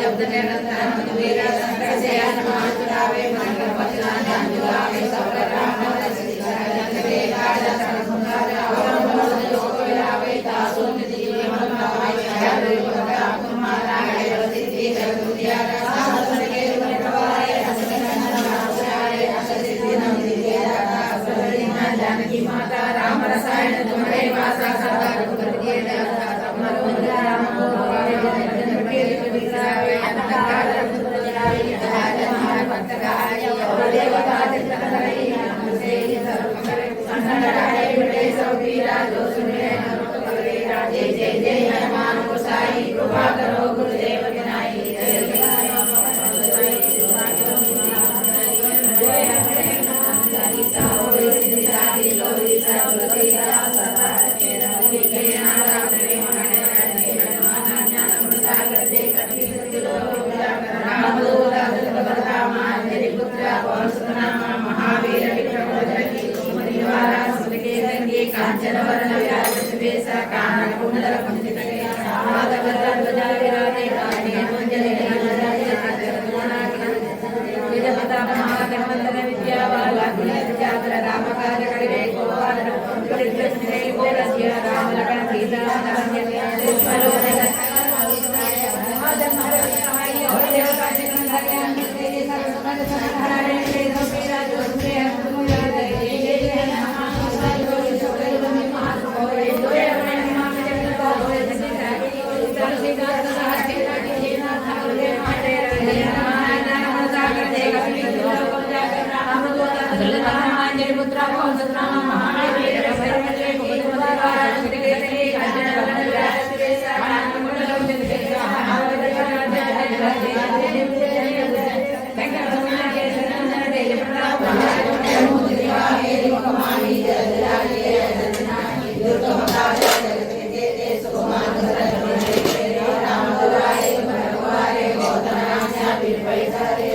जब तक निरंतर हम तुम्हें रस कर से आत्मा तुरावे मन कर पचला जान तुरावे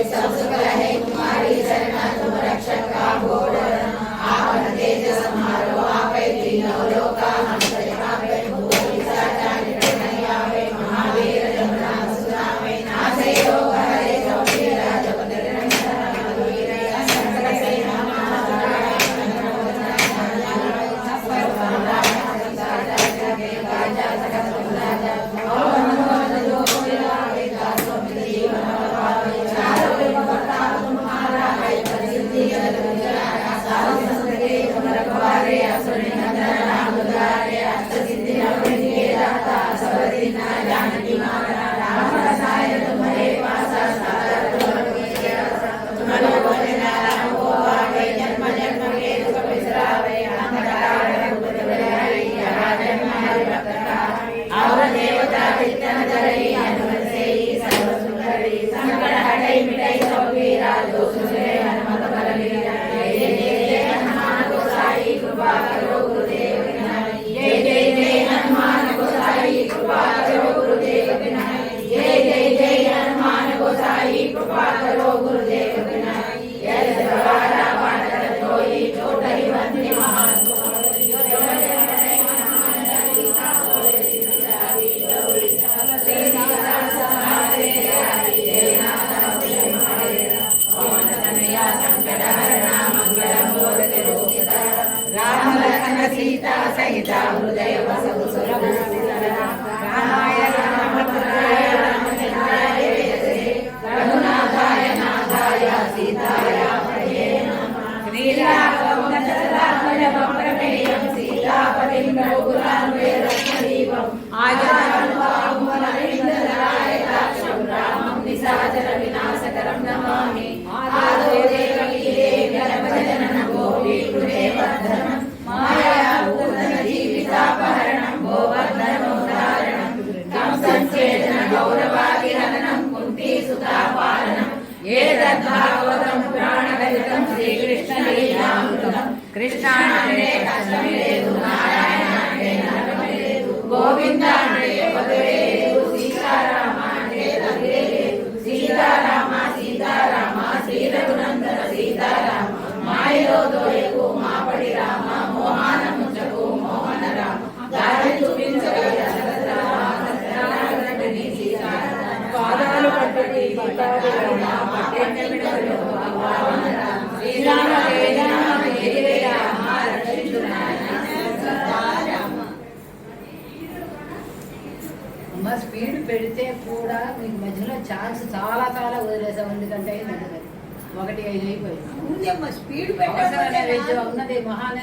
exactly మీకు మధ్యలో ఛాన్స్ చాలా చాలా వదిలేసాం. ఎందుకంటే ఒకటి ఐదు అయిపోయింది. స్పీడ్ అవసరమైన ఉన్నది మహానే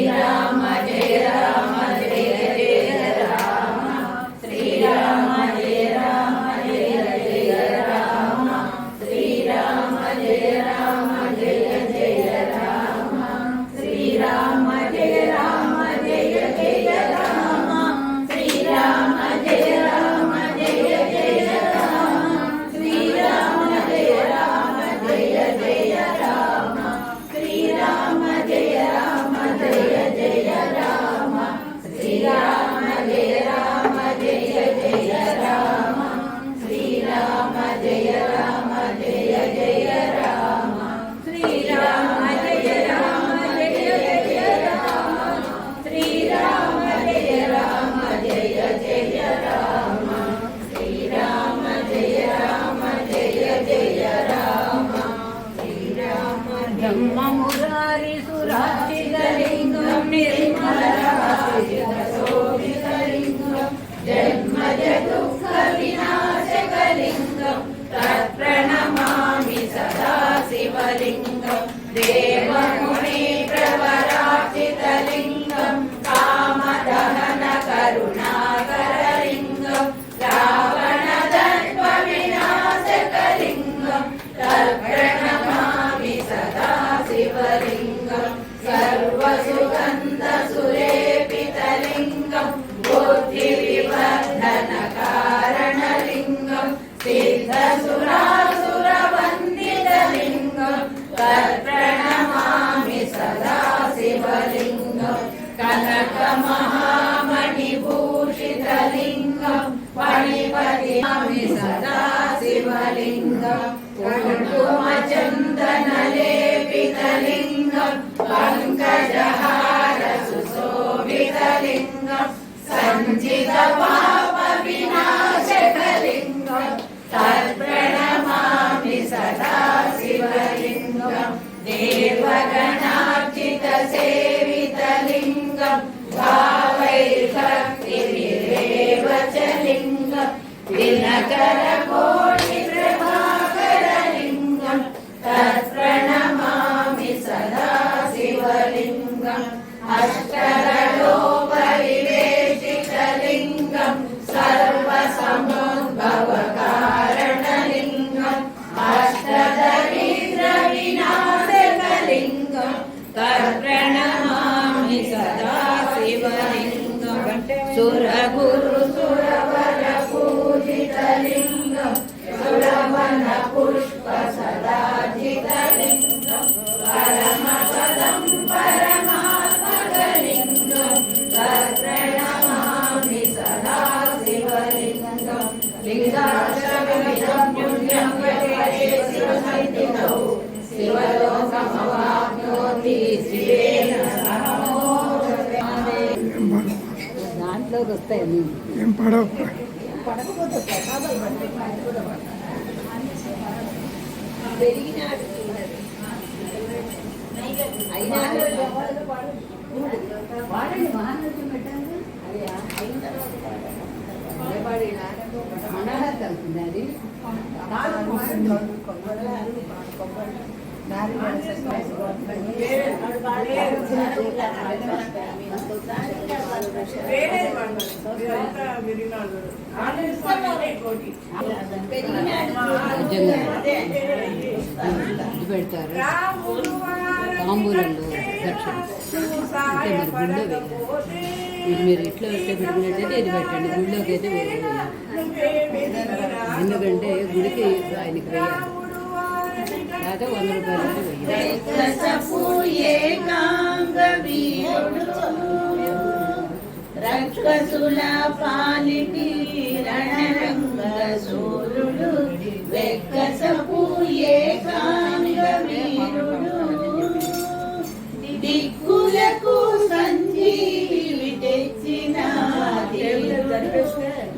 Yeah. Instagram. চোরা పడవకి వస్తాయి ఏం పడవ. పడకపోతే వాడండి మహానృత్యం పెట్టండి అది అయిన తర్వాత వాడి మనోహర్ కలుగుతుంది అది. కొబ్బరి కొబ్బరి. పెడతారు తాంబూలంలో దక్షిణ. మీరు ఇట్లా వస్తే మీరు ఇది పెట్టండి గుళ్ళోకి అయితే ఎందుకంటే గుడికి ఆయనకి వేయాలి. ఏకాంగ వీరుడు రక్కసుల పాలిటి రణరంగ సూర్యుడు వెక్కసపు ఏకాంగ వీరుడు దిక్కులకు సంజీవి తెచ్చిన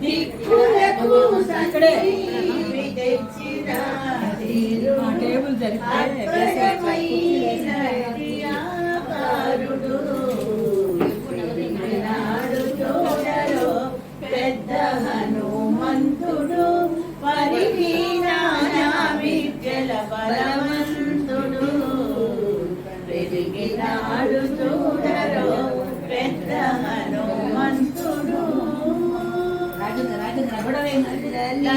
దిక్కులకు సంజీవి పెద్ద హనుమంతుడు పరిగీనానా విద్యల బలవంతుడు పెరిగినాడు చూడరో పెద్ద హనుమంతుడు కలిమీరిన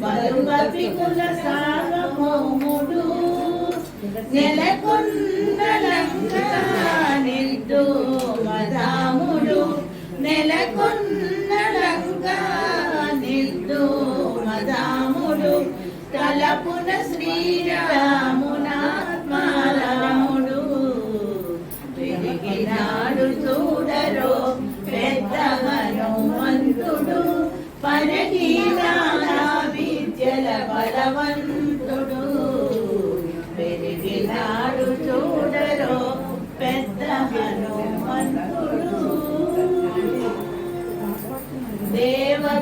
బలుబలితుల సాగమోముడు నెలకొన్న లంకా మదాముడు నెలకొన్న లంకా మదాముడు తలపున శ్రీరామ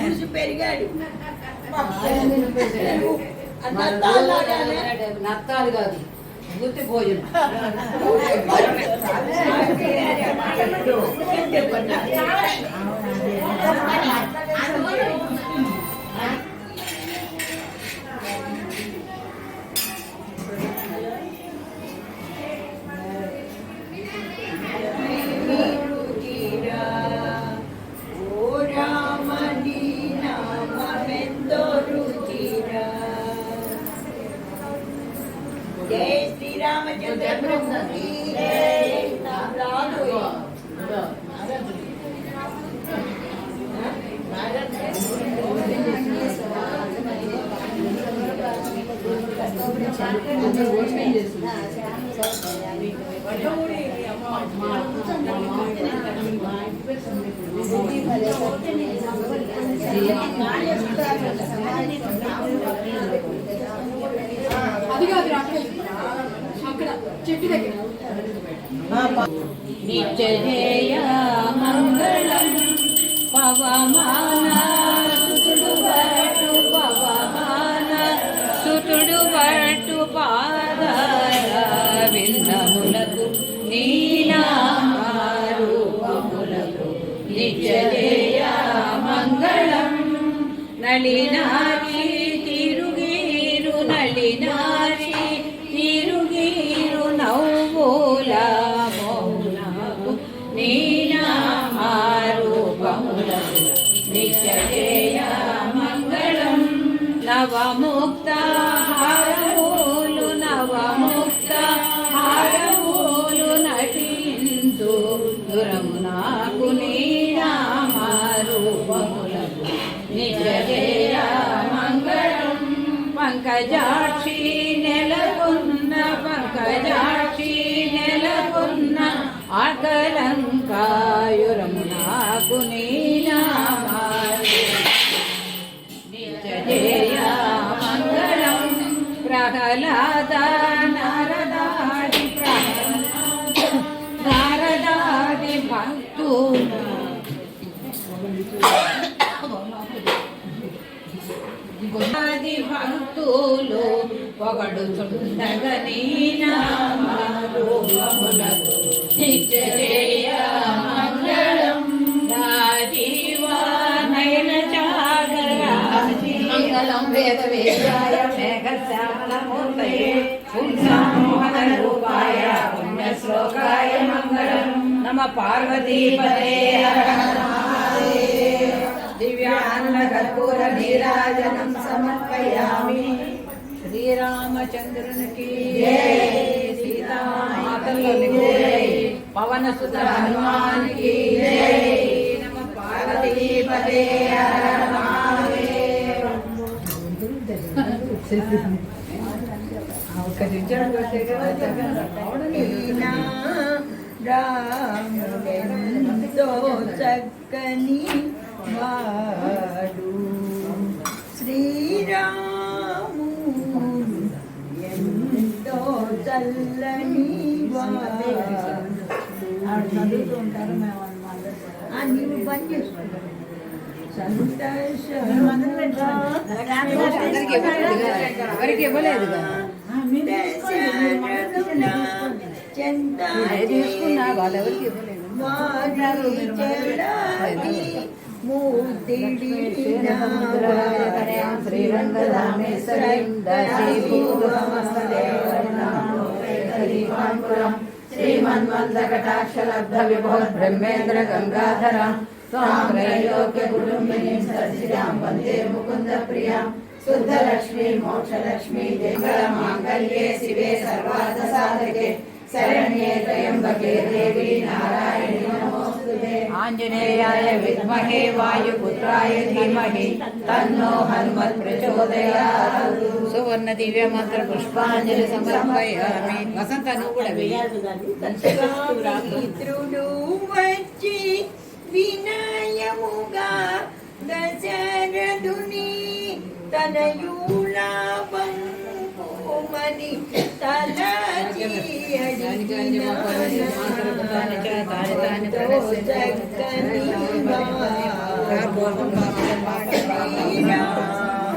చూసి పెరిగాడు. నత్తాలు కాదు గుర్తి భోజనం. అది కాదు అక్కడ చెట్టు దగ్గర నిత్యజయ మంగళం పవమాన సుతుడు పట్టు పవమాన సుతుడు పట్టు పాదార విందములకు నీనారూపములకు రూపములకు మంగళం నళినారి తిరుగీరు నళినారి తిరుగీరు నవ్వుల మౌనము నీనారూపములకు నిత్యజయ మంగళం నవముక్త హారములు భక్తులు ఆది భక్తులు పొగడుచుండగని నామరూపములకు మంగళం చాగరాజీ మంగళం వేద వేదాయ నమ పార్వతీపదే దివ్యాన్న కర్పూర నీరాజనం సమర్పయామి. శ్రీరామచంద్రునికి సీతామాతల్లునికి పవన సుత హనుమానికి నమ పార్వతీపదే హర హర మహాదేవ. ఒక నిమిషం రాముడెంతో చక్కని వాడు శ్రీరాముడు ఎంతో చల్లని వాడు ఆ, నీవు పని చేసుకుంటావు అందరికి ఇవ్వలేదు కదా. ఎవరికి ఇవ్వలేదు కదా. అది తీసుకున్నా వాళ్ళు ఎవరికి ఇవ్వలేదు శ్రీరంగరామేశ్వరీం శ్రీమన్వంతకటాక్షలబ్ధ విభోద్బ్రహ్మేంద్ర గంగాధర త్రైలోక్య కుటుంబినీం సర్జిరాం వందే ముకుంద ప్రియాం శుద్ధలక్ష్మీ మోక్షలక్ష్మీ జంగళ శివే సర్వార్థ సాధకే శరణ్యే త్రయంబకే దేవి నారాయణి నమోస్తుతే ఆంజనేయాయ విద్మహే వాయుపుత్రాయ ధీమహి తన్నో హనుమత్ ప్రచోదయాత్. సువర్ణ దివ్య మంత్ర పుష్పాంజలి సమర్పయామి వసంత నువ్వు కూడా మిత్రుడు వచ్చి వినయముగా దశరథుని తనయులా పాపం.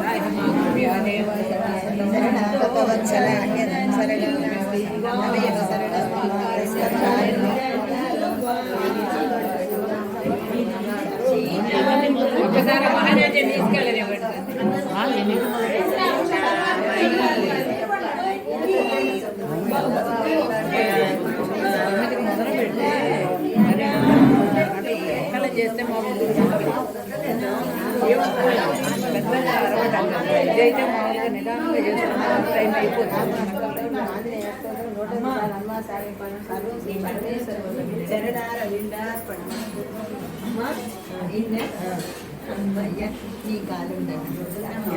రాహిమాభ్యో దేవాయ శరణాగతవత్సల శరణం నమేవ ఒకసారి మహారాజా తీసుకెళ్ళని ఇదైతే మామూలుగా నిదానంగా చేస్తున్నాం టైం అయిపోతుంది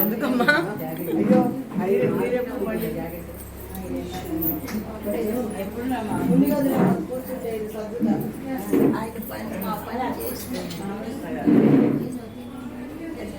ఎందుకమ్మా ఆయన పని మా పని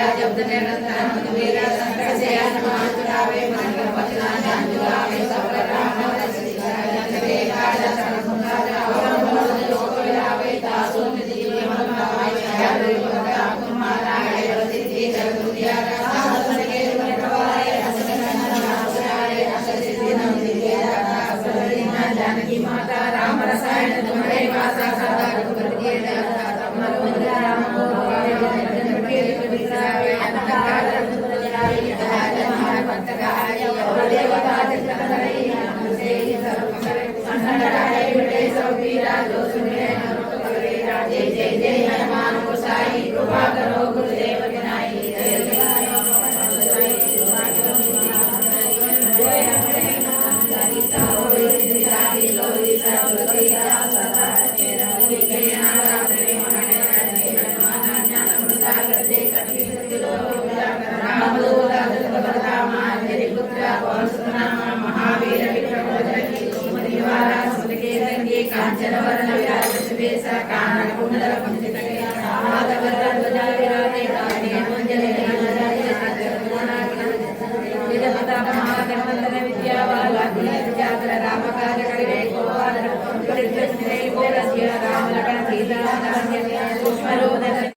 దారిలోకి దేవతా